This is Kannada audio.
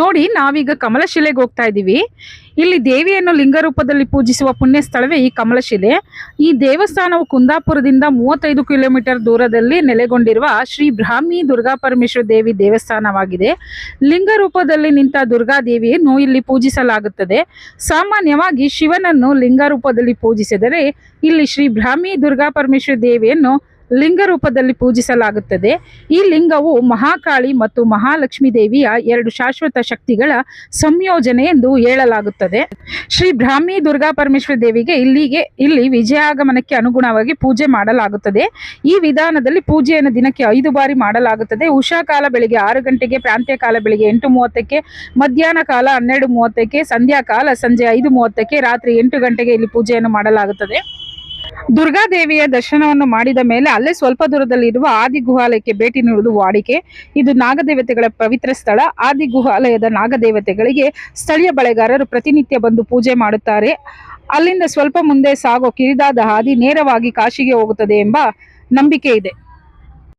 ನೋಡಿ, ನಾವೀಗ ಕಮಲಶಿಲೆಗೆ ಹೋಗ್ತಾ ಇದ್ದೀವಿ. ಇಲ್ಲಿ ದೇವಿಯನ್ನು ಲಿಂಗ ರೂಪದಲ್ಲಿ ಪೂಜಿಸುವ ಪುಣ್ಯ ಸ್ಥಳವೇ ಈ ಕಮಲಶಿಲೆ. ಈ ದೇವಸ್ಥಾನವು ಕುಂದಾಪುರದಿಂದ ಮೂವತ್ತೈದು ಕಿಲೋಮೀಟರ್ ದೂರದಲ್ಲಿ ನೆಲೆಗೊಂಡಿರುವ ಶ್ರೀ ಬ್ರಾಹ್ಮಿ ದುರ್ಗಾ ಪರಮೇಶ್ವರ ದೇವಿ ದೇವಸ್ಥಾನವಾಗಿದೆ. ಲಿಂಗ ರೂಪದಲ್ಲಿ ನಿಂತ ದುರ್ಗಾ ದೇವಿಯನ್ನು ಇಲ್ಲಿ ಪೂಜಿಸಲಾಗುತ್ತದೆ. ಸಾಮಾನ್ಯವಾಗಿ ಶಿವನನ್ನು ಲಿಂಗ ರೂಪದಲ್ಲಿ ಪೂಜಿಸಿದರೆ ಇಲ್ಲಿ ಶ್ರೀ ಬ್ರಾಹ್ಮಿ ದುರ್ಗಾ ಪರಮೇಶ್ವರ ದೇವಿಯನ್ನು ಲಿಂಗ ರೂಪದಲ್ಲಿ ಪೂಜಿಸಲಾಗುತ್ತದೆ. ಈ ಲಿಂಗವು ಮಹಾಕಾಳಿ ಮತ್ತು ಮಹಾಲಕ್ಷ್ಮಿ ದೇವಿಯ ಎರಡು ಶಾಶ್ವತ ಶಕ್ತಿಗಳ ಸಂಯೋಜನೆ ಎಂದು ಹೇಳಲಾಗುತ್ತದೆ. ಶ್ರೀ ಬ್ರಾಹ್ಮಿ ದುರ್ಗಾ ಪರಮೇಶ್ವರ ದೇವಿಗೆ ಇಲ್ಲಿಗೆ, ಇಲ್ಲಿ ವಿಜಯಾಗಮನಕ್ಕೆ ಅನುಗುಣವಾಗಿ ಪೂಜೆ ಮಾಡಲಾಗುತ್ತದೆ. ಈ ವಿಧಾನದಲ್ಲಿ ಪೂಜೆಯನ್ನು ದಿನಕ್ಕೆ ಐದು ಬಾರಿ ಮಾಡಲಾಗುತ್ತದೆ. ಉಷಾ ಕಾಲ ಬೆಳಿಗ್ಗೆ ಆರು ಗಂಟೆಗೆ, ಪ್ರಾಂತ್ಯ ಕಾಲ ಬೆಳಿಗ್ಗೆ ಎಂಟು ಮೂವತ್ತಕ್ಕೆ, ಮಧ್ಯಾಹ್ನ ಕಾಲ ಹನ್ನೆರಡು ಮೂವತ್ತಕ್ಕೆ, ಸಂಧ್ಯಾ ಕಾಲ ಸಂಜೆ ಐದು ಮೂವತ್ತಕ್ಕೆ, ರಾತ್ರಿ ಎಂಟು ಗಂಟೆಗೆ ಇಲ್ಲಿ ಪೂಜೆಯನ್ನು ಮಾಡಲಾಗುತ್ತದೆ. ದುರ್ಗಾದೇವಿಯ ದರ್ಶನವನ್ನು ಮಾಡಿದ ಮೇಲೆ ಅಲ್ಲೇ ಸ್ವಲ್ಪ ದೂರದಲ್ಲಿರುವ ಆದಿ ಗುಹಾಲಯಕ್ಕೆ ಭೇಟಿ ನೀಡುವುದು ವಾಡಿಕೆ. ಇದು ನಾಗದೇವತೆಗಳ ಪವಿತ್ರ ಸ್ಥಳ. ಆದಿ ಗುಹಾಲಯದ ನಾಗದೇವತೆಗಳಿಗೆ ಸ್ಥಳೀಯ ಬಳೆಗಾರರು ಪ್ರತಿನಿತ್ಯ ಬಂದು ಪೂಜೆ ಮಾಡುತ್ತಾರೆ. ಅಲ್ಲಿಂದ ಸ್ವಲ್ಪ ಮುಂದೆ ಸಾಗೋ ಕಿರಿದಾದ ಹಾದಿ ನೇರವಾಗಿ ಕಾಶಿಗೆ ಹೋಗುತ್ತದೆ ಎಂಬ ನಂಬಿಕೆ ಇದೆ.